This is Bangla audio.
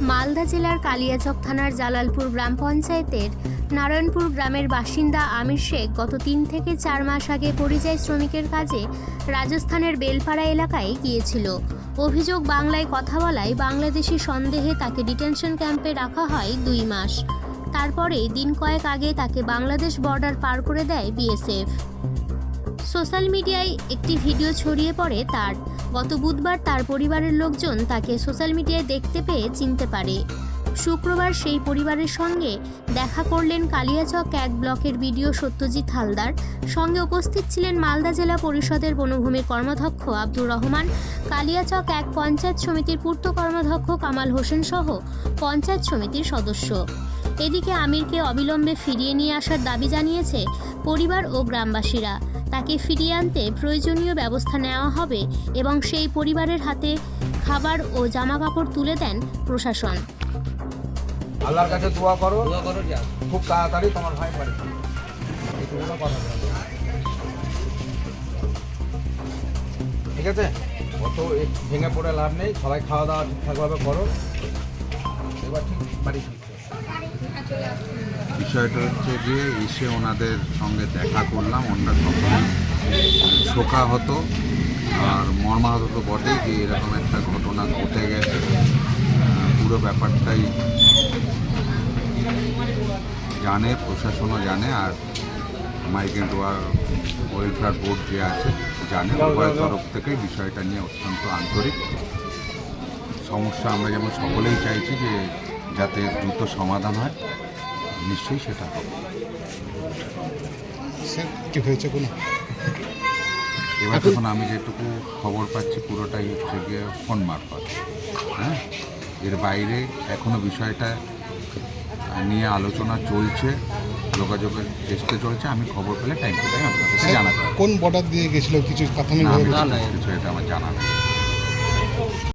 মালদা জেলার কালিয়াচক থানার জালালপুর গ্রাম পঞ্চায়েতের নারায়ণপুর গ্রামের বাসিন্দা আমির শেখ গত তিন থেকে চার মাস আগে পরিযায়ী শ্রমিকের কাজে রাজস্থানের বেলপাড়া এলাকায় গিয়েছিল। অভিযোগ বাংলায় কথা বলায় বাংলাদেশি সন্দেহে তাকে ডিটেনশন ক্যাম্পে রাখা হয় দুই মাস। তারপরে দিন কয়েক আগে তাকে বাংলাদেশ বর্ডার পার করে দেয় বিএসএফ। সোশ্যাল মিডিয়ায় একটি ভিডিও ছড়িয়ে পড়ে তার। গত বুধবার তার পরিবারের লোকজন তাকে সোশ্যাল মিডিয়ায় দেখতে পেয়ে চিনতে পারে। শুক্রবার সেই পরিবারের সঙ্গে দেখা করলেন কালিয়াচক এক ব্লকের বিডিও সত্যজিৎ হালদার। সঙ্গে উপস্থিত ছিলেন মালদা জেলা পরিষদের বনভূমির কর্মাধ্যক্ষ আব্দুর রহমান, কালিয়াচক এক পঞ্চায়েত সমিতির পূর্ত কর্মাধ্যক্ষ কামাল হোসেন সহ পঞ্চায়েত সমিতির সদস্য। এদিকে আমিরকে অবিলম্বে ফিরিয়ে নিয়ে আসার দাবি জানিয়েছে পরিবার ও গ্রামবাসীরা। তাকে ফিরিয়ে আনতে প্রয়োজনীয় ব্যবস্থা নেওয়া হবে এবং সেই পরিবারের হাতে খাবার ও জামা কাপড় তুলে দেন প্রশাসন। আল্লাহর কাছে দোয়া করো। দোয়া করো যা। খুব তাড়াতাড়ি তোমার ভাই বলো। ঠিক আছে? অত ভেঙে পড়ে লাভ নেই। সবাই খাওয়া দাওয়া ঠিকঠাকভাবে করো। এবার ঠিক বাড়ি বিষয়টা হচ্ছে যে এসে ওনাদের সঙ্গে দেখা করলাম, ওনারা সকলে শোকাহত আর মর্মাহত তো বটেই যে এরকম একটা ঘটনা ঘটে গেছে। পুরো ব্যাপারটাই জানে, প্রশাসনও জানে আর মাইগ্রেন্ট ওয়ার ওয়েলফেয়ার বোর্ড যে আছে জানে। উভয় তরফ থেকেই বিষয়টা নিয়ে অত্যন্ত আন্তরিক। সমস্যা আমরা যেমন সকলেই চাইছি যে যাতে দ্রুত সমাধান হয় নিশ্চয়ই সেটা হবে। কি হয়েছে কোনো? এবার যখন আমি যেটুকু খবর পাচ্ছি পুরোটাই হচ্ছে গিয়ে ফোন মারফত। হ্যাঁ? এর বাইরে এখনও বিষয়টা নিয়ে আলোচনা চলছে যোগাযোগের চেষ্টা চলছে আমি খবর পেলে টাইম টু টাইম স্যার জানাতে কোন বর্ডার দিয়ে গেছিল? কিছু না। কিছু এটা আমার জানা নেই।